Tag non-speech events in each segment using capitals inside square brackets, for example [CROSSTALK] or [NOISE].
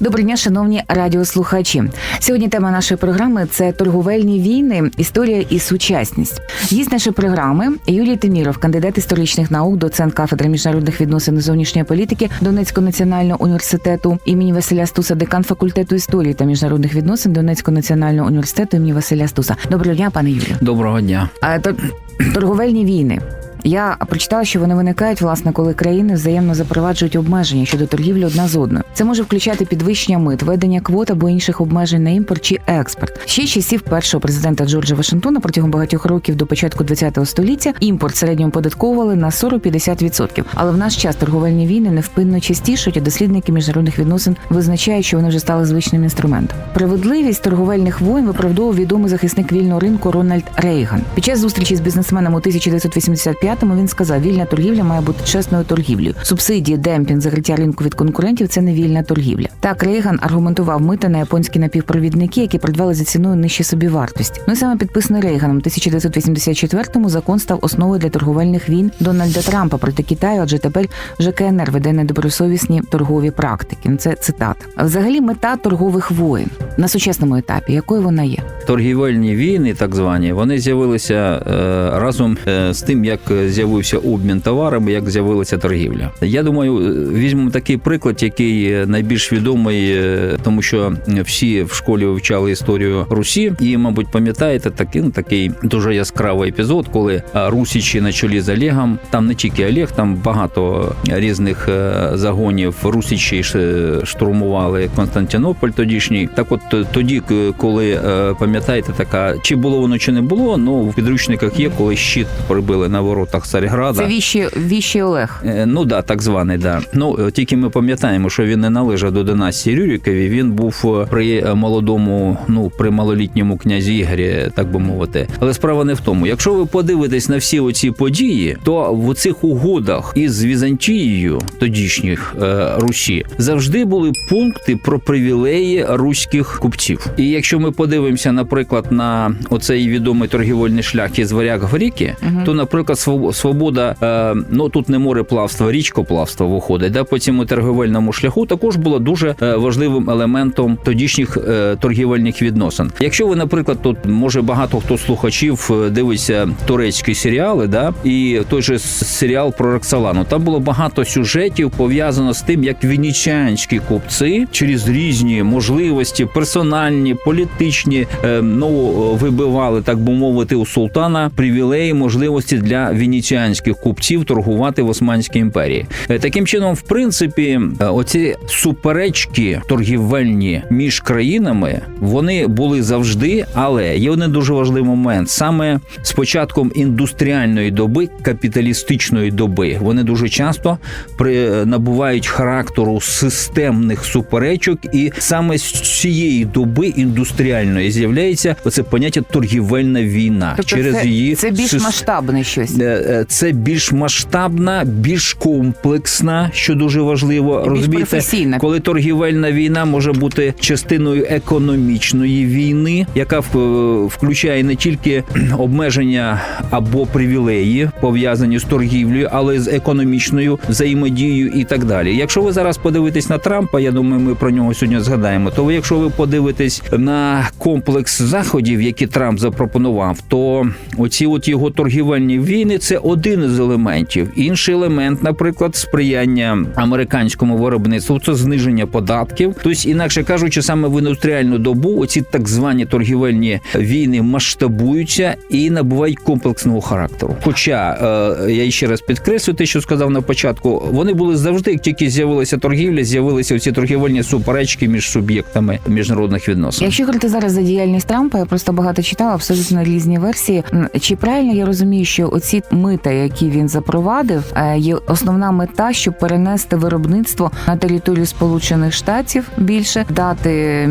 Доброго дня, шановні радіослухачі. Сьогодні тема нашої програми це торговельні війни, історія і сучасність. Гість нашої програми Юлій Тиміров, кандидат історичних наук, доцент кафедри міжнародних відносин і зовнішньої політики Донецького національного університету імені Василя Стуса, декан факультету історії та міжнародних відносин Донецького національного університету імені Василя Стуса. Доброго дня, пане Юлію. Доброго дня. А, тор- торговельні війни. Я прочитала, що вони виникають, власне, коли країни взаємно запроваджують обмеження щодо торгівлі одна з одною. Це може включати підвищення мит, введення квот або інших обмежень на імпорт чи експорт. Ще часів першого президента Джорджа Вашингтона протягом багатьох років до початку ХХ століття імпорт в середньому податковували на 40-50%. Але в наш час торговельні війни невпинно частішають, а дослідники міжнародних відносин визначають, що вони вже стали звичним інструментом. Справедливість торговельних воєн виправдовував відомий захисник вільного ринку Рональд Рейган. Під час зустрічі з бізнесменом у 1985-му він сказав: вільна торгівля має бути чесною торгівлею. Субсидії, демпінг, закриття ринку від конкурентів це не вільна торгівля. Так Рейган аргументував мита на японські напівпровідники, які придбали за ціною нижче собівартості. Ну і саме підписаний Рейганом у 1984-му закон став основою для торговельних війн Дональда Трампа проти Китаю, адже тепер вже КНР веде недобросовісні торгові практики. Ну, Це цитата. Взагалі, мета торгових воєн на сучасному етапі, якою вона є? Торгівельні війни, так звані, вони з'явилися е, разом е, з тим, як з'явився обмін товарами, як з'явилася торгівля. Я думаю, е, візьмемо такий приклад, який найбільш відомий, е, тому що всі в школі вивчали історію Русі, і, мабуть, пам'ятаєте такий, ну, такий дуже яскравий епізод, коли е, русичі на чолі з Олегом, там не тільки Олег, там багато різних загонів русичі штурмували Константинополь тодішній. Так, от тоді, коли пам'ятаєте, така чи було воно, чи не було, ну в підручниках є, коли щит прибили на воротах Царграда. Це віщі, віщі Олег. Е, Ну да, так званий, да. Ну е, тільки ми пам'ятаємо, що він не належав до династії Рюрикові. Він був е, при молодому, ну при малолітньому князі Ігорі, так би мовити. Але справа не в тому. Якщо ви подивитесь на всі оці події, то в цих угодах із Візантією тодішніх е, Русі завжди були пункти про привілеї руських купців. І якщо ми подивимося, наприклад, на оцей відомий торгівельний шлях із варяг Гріки, то, наприклад, свобода, е, ну тут не мореплавство, річкоплавство виходить. Да, по цьому торгівельному шляху також було дуже е, важливим елементом тодішніх е, торгівельних відносин. Якщо ви, наприклад, тут може багато хто слухачів дивиться турецькі серіали, да, і той же серіал про Роксолану, там було багато сюжетів пов'язано з тим, як венеціанські купці через різні можливості, персональні, політичні, ну вибивали, так би мовити, у султана привілеї можливості для венеціанських купців торгувати в Османській імперії. Е, Таким чином, в принципі, е, оці суперечки торгівельні між країнами вони були завжди, але є один дуже важливий момент: саме з початком індустріальної доби, капіталістичної доби, вони дуже часто при набувають характеру системних суперечок, і саме з цієї доби індустріальної з'являється оце поняття торгівельна війна Тобто через це, її це більш масштабне щось. Е, е, Це більш масштабна, більш комплексна, що дуже важливо. І Розумієте, коли торгівельна війна може бути частиною економічної війни, яка в- включає не тільки [CLEARS THROAT] обмеження або привілеї пов'язані з торгівлею, але й з економічною взаємодією і так далі. Якщо ви зараз подивитесь на Трампа, я думаю, ми про нього сьогодні згадаємо. То ви, якщо ви подивитесь на комплекс заходів, які Трамп запропонував, то оці от його торгівельні війни це один із елементів. Інший елемент, наприклад, сприяння американському виробництву, це зниження податків. Тобто, інакше кажучи, саме в індустріальну добу оці так звані торгівельні війни масштабуються і набувають комплексного характеру. Хоча е, я ще раз підкреслю те, що сказав на початку, вони були завжди, як тільки з'явилася торгівля, з'явилися ці торгівельні суперечки між суб'єктами міжнародних відносин. Якщо говорити зараз за діяльність Трампа, я просто багато читала абсолютно різні версії. Чи правильно я розумію, що оці мита, які він запровадив, е, є основна мета, щоб перенести виробництво на територію Сполучених Штатів більше, дати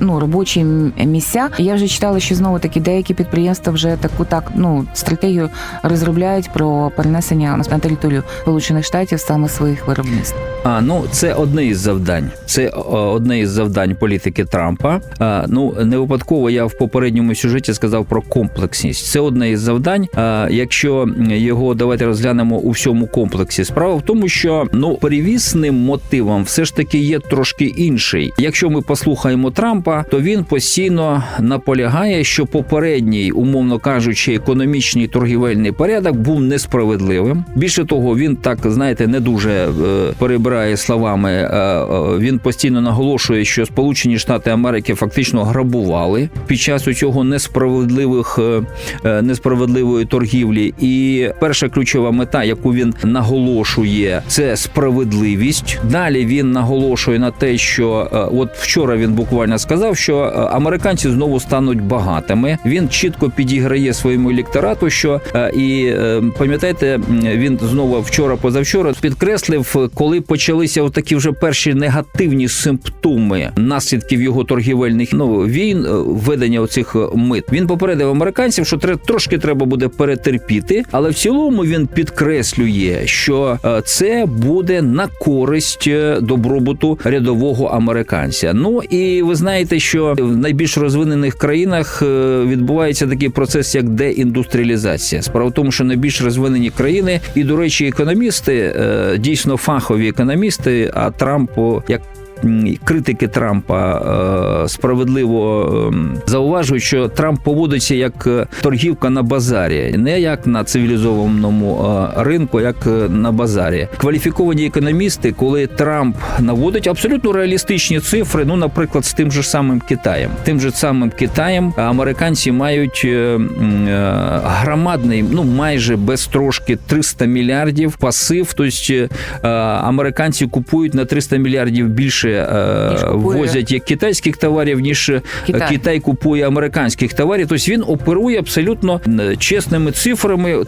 ну робочі місця. Я вже читала, що знову таки деякі підприємства вже таку так ну стратегію розробляють про перенесення на територію Сполучених Штатів саме своїх виробництв. А ну це одне із завдань. Це одне із завдань політики Трампа. А, ну не випадково я в попередньому сюжеті сказав про комплексність. Це одне із завдань. А, якщо його давайте розглянемо у всьому комплексі, справа в тому, що ну перевісним мотивом все ж таки є трошки інший. Якщо ми послухаємо Трампа, то він постійно наполягає, що попередній, умовно кажучи, економічний торгівельний порядок був несправедливим. Більше того, він так знаєте, не дуже е, перебирає словами. Е, е, він постійно наголошує, що Сполучені Штати Америки фактично грабували під час цього несправедливих е, е, несправедливої торгівлі. І перша ключова мета, яку він наголошує, це справедливість. Далі він наголошує на те, що е, от вчора він буквально сказав, що е, американці знову стануть багатими. Він чітко підіграє своєму електорату, що е, і пам'ятаєте, він знову вчора, позавчора підкреслив, коли почалися такі вже перші негативні симптоми наслідків його торгівельних ну війн, введення оцих мит. Він попередив американців, що трошки треба буде перетерпіти, але в цілому він підкреслює, що е, це буде на користь е, добробуту рядового американця. Ну і ви знаєте, що в найбільш розвинених країнах е, відбувається такий процес, як деіндустріалізація. Справа в тому, що найбільш розвинені країни, і до речі, економісти дійсно фахові економісти. А Трамп як Критики Трампа е, справедливо ем, зауважують, що Трамп поводиться як е, торгівка на базарі, не як на цивілізованому е, ринку, як на базарі. Кваліфіковані економісти, коли Трамп наводить абсолютно реалістичні цифри, ну, наприклад, з тим же самим Китаєм. Тим же самим Китаєм американці мають громадний, ну майже без трошки 300 мільярдів пасив. Тобто американці купують на 300 мільярдів більше е, Ніж купує возять як китайських товарів, ніж е, Китай. Китай купує американських товарів. Тобто він оперує абсолютно е, чесними цифрами,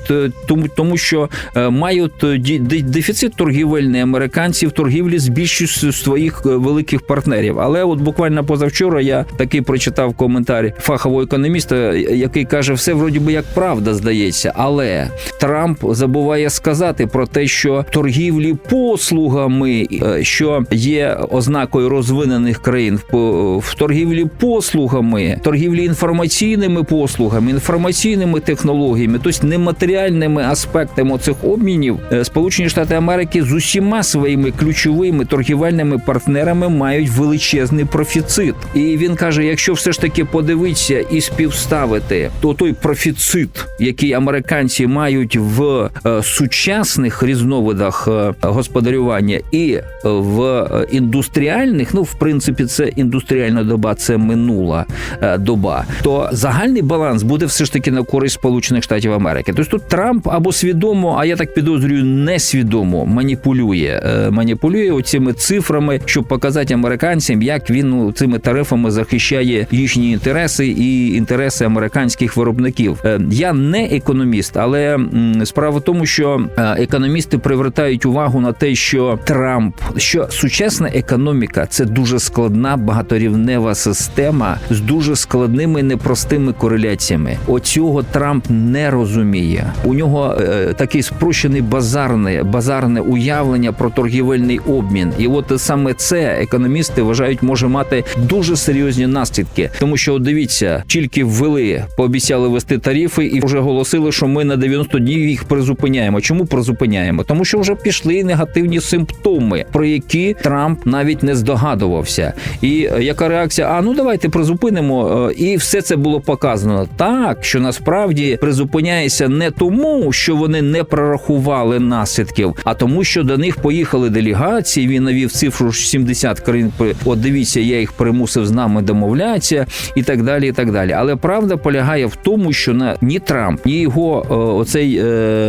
тому, тому що е, мають е, дефіцит торгівельний американців торгівлі з більшістю своїх е, великих партнерів. Але от буквально позавчора я таки прочитав коментар фахового економіста, який каже, все вроді би як правда здається, але Трамп забуває сказати про те, що торгівлі послугами, е, що є ознакою розвинених країн, в, торгівлі послугами, торгівлі інформаційними послугами, інформаційними технологіями, тобто нематеріальними аспектами цих обмінів, е, Сполучені Штати Америки з усіма своїми ключовими торгівельними партнерами мають величезний профіцит. І він каже: якщо все ж таки подивитися і співставити, то той профіцит, який американці мають в е, сучасних різновидах е, господарювання, і в е, індустріальних, ну в принципі, це індустріальна доба, це минула е, доба, то загальний баланс буде все ж таки на користь Сполучених Штатів Америки. Тобто тут Трамп або свідомо, а я так підозрюю, несвідомо маніпулює, е, маніпулює оцими цифрами, щоб показати американцям, як він ну, цими тарифами захищає їхні інтереси і інтереси американських виробників. Е, Я не економіст, але справа в тому, що економісти привертають увагу на те, що Трамп, що сучасна економіка це дуже складна багаторівнева система з дуже складними непростими кореляціями. Оцього Трамп не розуміє. У нього е, такий спрощений базарне, базарне уявлення про торгівельний обмін. І от саме це економісти вважають може мати дуже серйозні наслідки, тому що дивіться, тільки ввели, пообіцяли вести тарифи, і вже оголосили, що ми на 90 днів їх призупиняємо. Чому призупиняємо? Тому що вже пішли негативні симптоми, про які Трамп навіть не здогадувався. І е, яка реакція? А ну давайте призупинимо. Е, І все це було показано так, що насправді призупиняється не тому, що вони не прорахували наслідків, а тому, що до них поїхали делегації. Він навів цифру 70 країн. От дивіться, я їх примусив з нами домовлятися, і так далі. І так далі. Але правда полягає в тому, що на ні Трамп, ні його е, оцей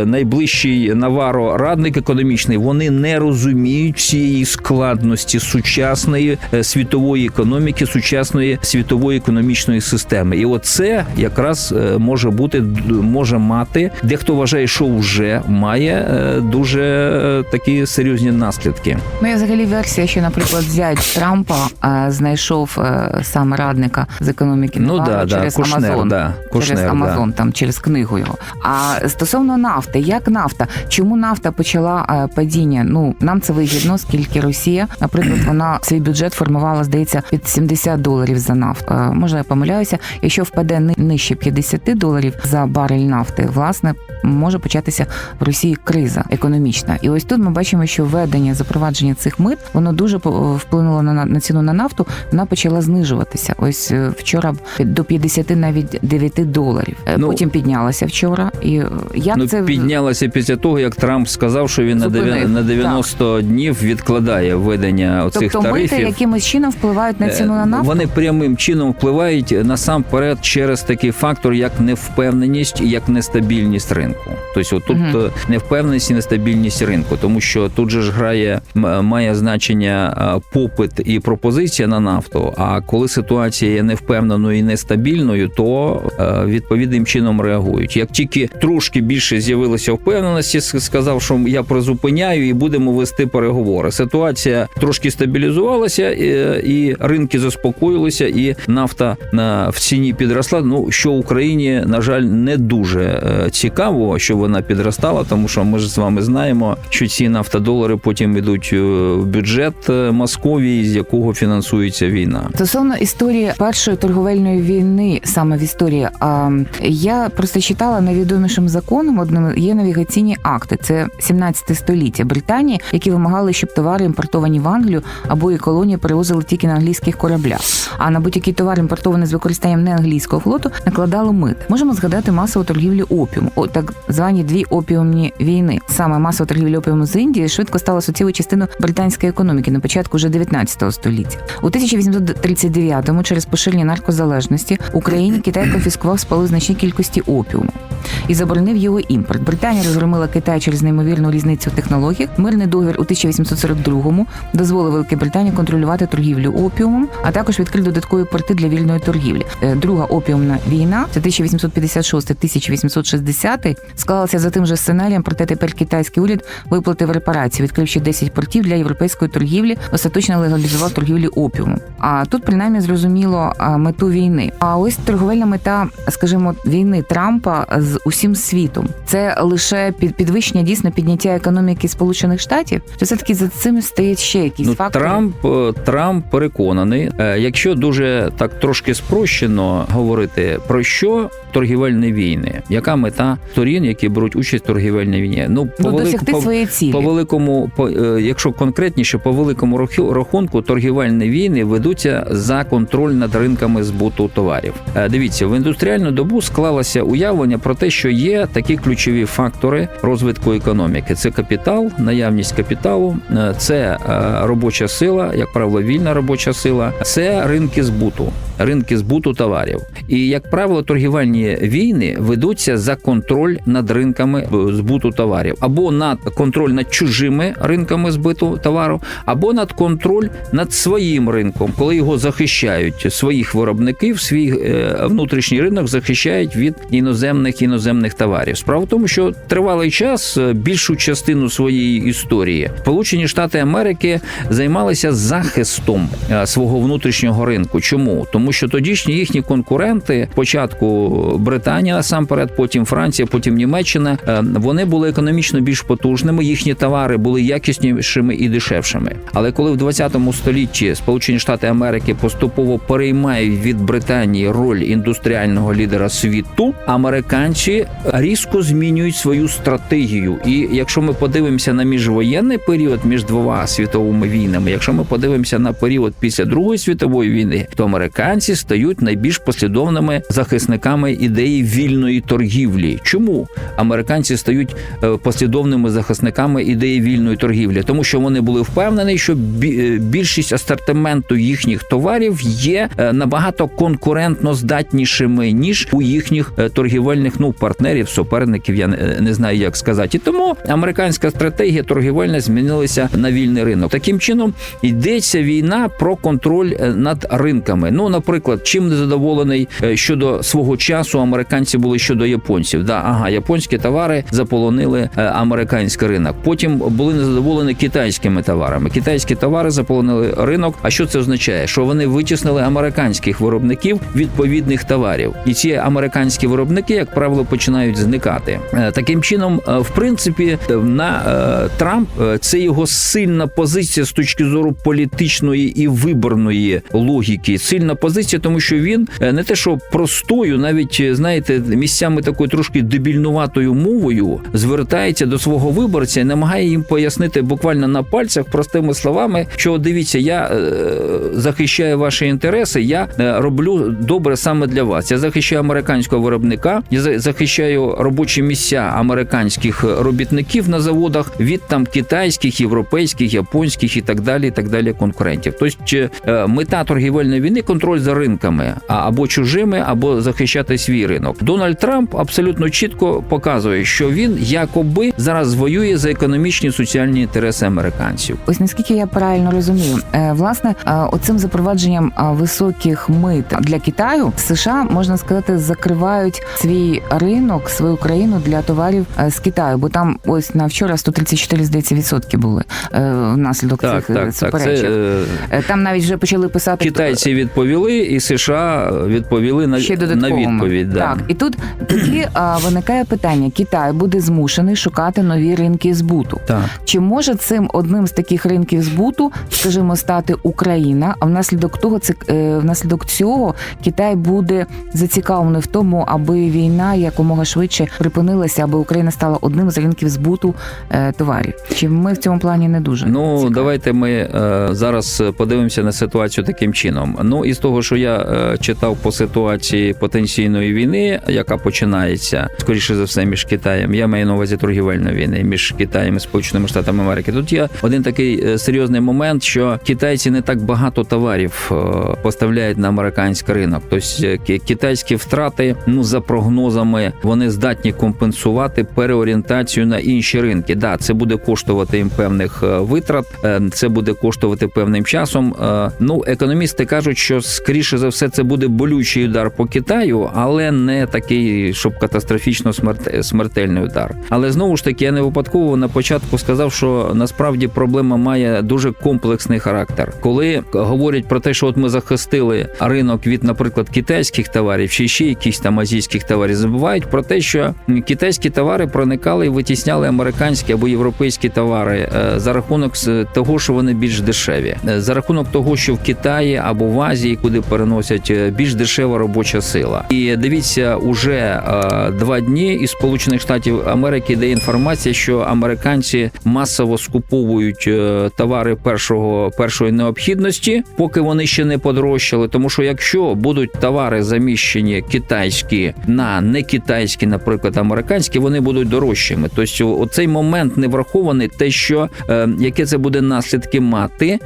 найближчий Наваро радник економічний, вони не розуміють всієї складності сучасної е, світової економіки, сучасної світової економічної системи. І оце якраз е, може бути може мати. Дехто вважає, що вже має е, дуже такі серйозні наслідки. Ну, взагалі версія, що, наприклад, зять Трампа знайшов саме радника з економіки Ну да, да, через Кушнер, Амазон. да, Кушнер, через да. Амазон, там через книгу його. А стосовно нафти, як нафта? Чому нафта почала падіння? Ну нам це вигідно, оскільки Росія, наприклад, вона свій бюджет формувала, здається, під 70 доларів за нафту. Можна Може, я помиляюся, якщо впаде ни- нижче 50 доларів за барель нафти, власне. Може початися в Росії криза економічна, і ось тут ми бачимо, що введення запровадження цих мит воно дуже по- вплинуло на, на ціну на нафту. Вона почала знижуватися. Ось е, вчора до 50 навіть 9 доларів. Е, Ну, Потім піднялася вчора. І е, як ну, це піднялася після того, як Трамп сказав, що він Зупинив, на 90 днів відкладає введення оцих тобто мити тарифів. якимось чином впливають на ціну на Е, нафту? Вони прямим чином впливають насамперед через такий фактор, як невпевненість як нестабільність ринку. Тобто, от тут Мгм. е, невпевненість і нестабільність ринку, тому що тут же ж грає має значення е, попит і пропозиція на нафту. А коли ситуація є невпевненою і нестабільною, то е, відповідним чином реагують. Як тільки трошки більше з'явилося впевненості, сказав, що я призупиняю і будемо вести переговори. Ситуація трошки стабілізувалася, і ринки заспокоїлися, і нафта на в ціні підросла. Ну що Україні на жаль не дуже е, цікаво, що вона підростала, тому що ми ж з вами знаємо, що ці нафтодолари потім йдуть е, в бюджет е, Московії, з якого фінансується війна. Стосовно історії першої торговельної війни, саме в історії, а, я просто читала найвідомішим законом одним є навігаційні акти. Це 17 століття Британії, які вимагали, щоб товари імпортовані в Англію або і колонії перевозили тільки на англійських кораблях. А на будь-який товар імпортований з використанням неанглійського флоту накладали мит. Можемо згадати масову торгівлю опіуму, о так звані дві опіумні війни. Саме масова торгівля опіуму з Індії швидко стала суттєвою частиною британської економіки на початку вже 19 століття. У 1839-му через поширення наркозалежності Україні Китай конфіскував спали значні кількості опіуму і заборонив його імпорт. Британія розгромила Китай через неймовірну різницю в технологіях. Мирний договір у 1842-му дозволив Великій Британії контролювати торгівлю опіумом, а також відкрив додаткові порти для вільної торгівлі. Е, Друга опіумна війна, це 1856-1860, склалася за тим же сценарієм, проте тепер китайський уряд виплатив репарації, відкривши 10 портів для європейської торгівлі, остаточно легалізував торгівлю опіумом. А тут принаймні зрозуміло мету війни. А ось торговельна мета, скажімо, війни Трампа з усім світом. Це лише під підвищення дійсно підняття економіки Сполучених Штатів. Чи все таки за цим стоять ще якісь Ну, фактори? Трамп, е, Трамп переконаний, е, якщо дуже так трошки спрощено говорити про що торгівельні війни, яка мета сторін, які беруть участь в торгівельній війні? Ну, по ну, велик- досягти по- своєї цілі. По великому, по, е, якщо конкретніше, по великому рахунку, торгівельні війни ведуться за контроль над ринками збуту товарів. Е, Дивіться, в індустріальну добу склалося уявлення про те, що є такі ключові фактори розвитку економіки: це капітал, наявність капіталу, е, це робоча сила, як правило, вільна робоча сила, це ринки збуту, ринки збуту товарів. І як правило, торгівельні війни ведуться за контроль над ринками е, збуту товарів, або над контроль над чужими ринками збиту товару, або над контроль над своїм ринком, коли його захищають своїх виробників, свій е, внутрішній ринок захищають від іноземних іноземних товарів. Справа в тому, що тривалий час е, більшу частину своєї історії Сполучені Штати Америки займалися захистом свого внутрішнього ринку. Чому? Тому що тодішні їхні конкуренти, спочатку Британія, насамперед, потім Франція, потім Німеччина, е, вони були економічно більш потужними. Їхні товари були якіснішими і дешевшими. Але коли в 20 столітті Сполучені Штати Америки поступово переймають від Британії роль індустріального лідера світу, американці різко змінюють свою стратегію. І якщо ми подивимося на міжвоєнний період між двома світовими війнами, якщо ми подивимося на період після Другої світової війни, то американці стають найбільш послідовними захисниками ідеї вільної торгівлі. Чому американці стають е, послідовними захисниками ідеї вільної торгівлі? Тому що вони були впевнені, що е, більшість асортименту їхніх товарів є е, набагато конкурентно здатнішими ніж у їхніх торгівельних, ну партнерів, суперників. Я не, знаю, як сказати. І тому американська стратегія торгівельна змінилася на вільний ринок. Таким чином йдеться війна про контроль над ринками. Ну, наприклад, чим не задоволений е, щодо свого часу американці були щодо японців. Да, ага, японські товари заполонили е, американський ринок. Потім були незадоволені китайськими товарами. Китайські товари заполонили ринок. А що це означає? Що вони витіснили американських виробників відповідних товарів, і ці американські виробники, як правило, починають зникати. Е, Таким чином, в принципі, на Трамп це його сильна позиція з точки зору політичної і виборної логіки. Сильна позиція, тому що він е, не те, що простою, навіть е, знаєте, місцями такою трошки дебільнуватою мовою звертається до свого виборця і намагає їм пояснити буквально на пальцях простими словами, що дивіться, я е, захищаю ваші інтереси, я роблю добре саме для вас. Я захищаю американського виробника, я захищаю робочі місця американських робітників на заводах від там китайських, європейських, японських і так далі, і так далі конкурентів. Тобто мета торгівельної війни контроль за ринками, або чужими, або захищати свій ринок. Дональд Трамп абсолютно чітко показує, що він якоби зараз воює за економічні соціальні інтереси американців. Ось наскільки я правильно розумію, е, власне, е, оцим запровадженням е, високих мит для Китаю США можна сказати закривають свій ринок, свою країну для товарів з Китаю, бо там ось на вчора 134, здається, відсотки були внаслідок Так, цих так, так. Це суперечок. е, Е, Там навіть вже почали писати китайці відповіли, і США відповіли на, ще на відповідь. Да. Так, і тут тоді а, виникає питання: Китай буде змушений шукати нові ринки збуту. Так. Чи може цим одним з таких ринків збуту, скажімо, стати Україна? А внаслідок того, це внаслідок цього Китай буде зацікавлений в тому, аби війна якомога швидше припинилася, аби Україна стала одним з ринків збуту е, товарів. Чи ми в цьому плані не дуже Ну цікаві? давайте ми е, зараз подивимося на ситуацію таким чином. Ну із того, що я е, читав по ситуації потенційної війни, яка починається скоріше за все між Китаєм. Я маю на увазі торгівельної війни між Китаєм і Сполученими Штатами Америки. Тут є один такий е, серйозний момент, що китайці не так багато товарів е, поставляють на американський ринок. Тобто китайські втрати, ну за прогнозами, вони здатні компенсувати переорієнтацію на інші ринки. Да, це буде коштувати їм певних витрат, це буде коштувати певним часом. Ну, економісти кажуть, що скоріше за все це буде болючий удар по Китаю, але не такий, щоб катастрофічно смертельний удар. Але знову ж таки, я не випадково на початку сказав, що насправді проблема має дуже комплексний характер. Коли говорять про те, що от ми захистили ринок від, наприклад, китайських товарів чи ще якихось там азійських товарів, забувають про те, що китайські товари проникали і витісняли американські або європейські товари е, за рахунок того, що вони більш дешеві, Е, за рахунок того, що в Китаї або в Азії, куди переносять е, більш дешева робоча сила. І дивіться, уже е, два дні із Сполучених Штатів Америки йде інформація, що американці масово скуповують е, товари першого першої необхідності, поки вони ще не подорожчали. Тому що якщо будуть товари заміщені китайські на не китайські, наприклад, американські, вони будуть дорожчими. Тобто, оцей момент не врахований, те, що яке це буде наслідки мати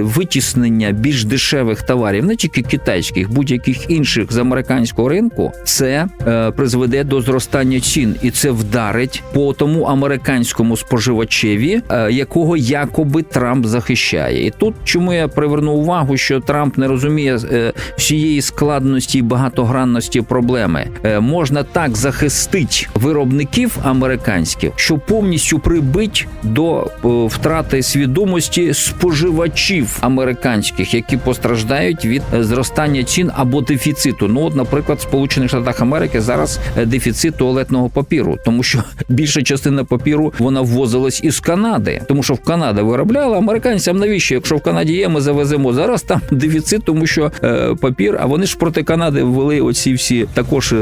витіснення більш дешевих товарів, не тільки китайських, будь-яких інших з американського ринку, це е, призведе до зростання цін, і це вдарить по тому американському споживачеві, е, якого якоби Трамп захищає. І тут чому я приверну увагу, що Трамп не розуміє е, всієї складності і багатогранності проблеми. Е, можна так захистити виробників американських, що повністю прибить до е, втрати свідомості споживачів американських, які постраждають від е, зростання цін або дефіциту. Ну, от, наприклад, в Сполучених Штатах Америки зараз е, дефіцит туалетного папіру, тому що [LAUGHS] більша частина папіру вона ввозилась із Канади, тому що в Канаді виробляли американцям. Навіщо? Якщо в Канаді є, ми завеземо зараз там [LAUGHS] дефіцит, тому що е, папір. А вони ж проти Канади ввели оці всі також е,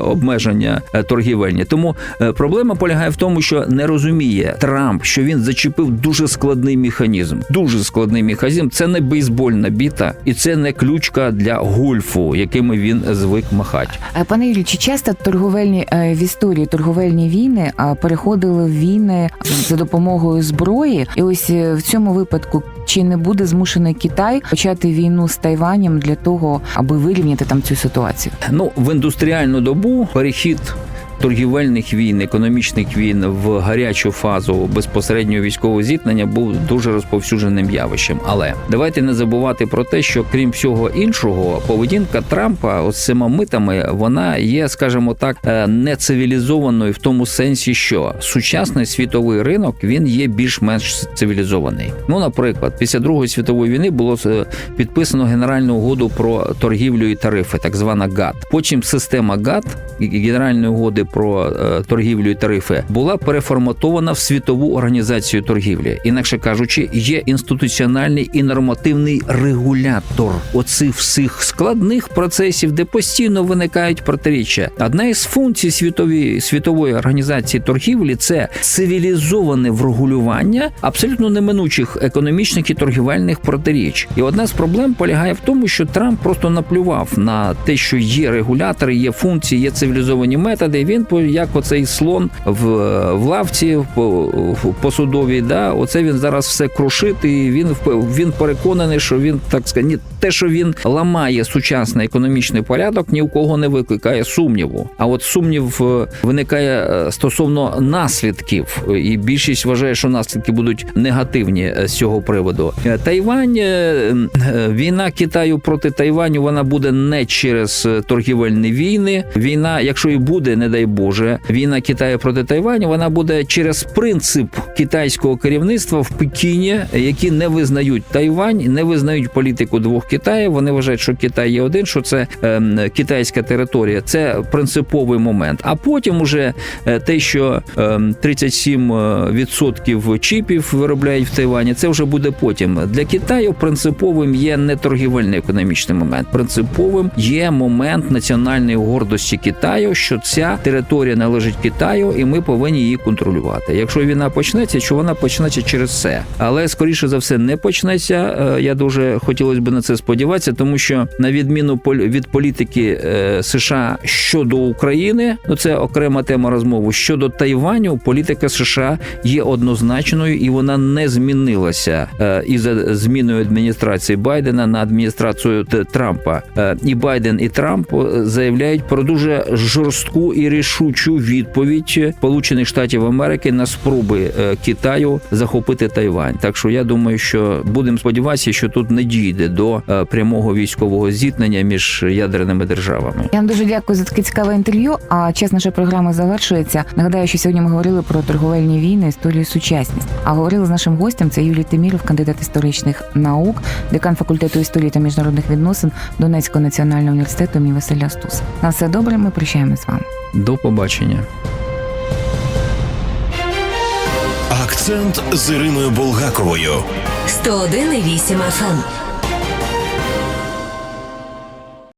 обмеження е, торгівельні. Тому е, проблема полягає в тому, що не розуміє Трамп, що він зачепив дуже складний механізм. Дуже складний механізм. Це не бейсбольна біта, і це не ключка для гольфу, якими він звик махати. Е, Пане Юрію, чи часто торговельні е, в історії торговельні війни переходили в війни за допомогою зброї? І ось е, в цьому випадку чи не буде змушений Китай почати війну з Тайванем для того, аби вирівняти там цю ситуацію? Ну, в індустріальну добу перехід торгівельних війн, економічних війн в гарячу фазу безпосереднього військового зіткнення був дуже розповсюдженим явищем. Але давайте не забувати про те, що крім всього іншого, поведінка Трампа з цими митами вона є, скажімо так, е, нецивілізованою в тому сенсі, що сучасний світовий ринок він є більш-менш цивілізований. Ну, наприклад, після Другої світової війни було е, підписано генеральну угоду про торгівлю і тарифи, так звана ГАТ. Потім система ГАТ генеральної угоди про е, торгівлю і тарифи була переформатована в світову організацію торгівлі. Інакше кажучи, є інституціональний і нормативний регулятор оцих всіх складних процесів, де постійно виникають протиріччя. Одна із функцій світової світової організації торгівлі це цивілізоване врегулювання абсолютно неминучих економічних і торгівельних протиріч. І одна з проблем полягає в тому, що Трамп просто наплював на те, що є регулятори, є функції, є цивілізовані методи. Він по- як оцей слон в, в лавці по, в посудовій, да, оце він зараз все крушить, і він він переконаний, що він так сказати, те, що він ламає сучасний економічний порядок, ні у кого не викликає сумніву. А от сумнів е, виникає е, стосовно наслідків, і більшість вважає, що наслідки будуть негативні е, з цього приводу. Тайвань, війна Китаю проти Тайваню, вона буде не через торгівельні війни. Війна, якщо і буде, не дай Боже, війна Китаю проти Тайваню, вона буде через принцип китайського керівництва в Пекіні, які не визнають Тайвань, не визнають політику двох Китаїв. Вони вважають, що Китай є один, що це ем, китайська територія. Це принциповий момент. А потім уже е, те, що ем, 37% чіпів виробляють в Тайвані, це вже буде потім. Для Китаю принциповим є не торгівельний економічний момент. Принциповим є момент національної гордості Китаю, що ця територія належить Китаю, і ми повинні її контролювати. Якщо війна почнеться, що вона почнеться через це, але скоріше за все не почнеться. Е, Я дуже хотілося б на це сподіватися, тому що на відміну від політики е, США щодо України, ну це окрема тема розмови. Щодо Тайваню, політика США є однозначною і вона не змінилася е, із зміною адміністрації Байдена на адміністрацію Трампа. І Байден і Трамп заявляють про дуже жорстку і рішучу відповідь Сполучених Штатів Америки на спроби е, Китаю захопити Тайвань. Так що я думаю, що будемо сподіватися, що тут не дійде до е, прямого військового зіткнення між ядерними державами. Я вам дуже дякую за таке цікаве інтерв'ю. А час нашої програми завершується. Нагадаю, що сьогодні ми говорили про торговельні війни, історію сучасність. А говорили з нашим гостем це Юлій Тиміров, кандидат історичних наук, декан факультету історії та міжнародних відносин Донецького національного університету імені Василя Стуса. На все добре. Ми прощаємось з вами. До побачення. Акцент з Іриною Булгаковою. 101,8 FM.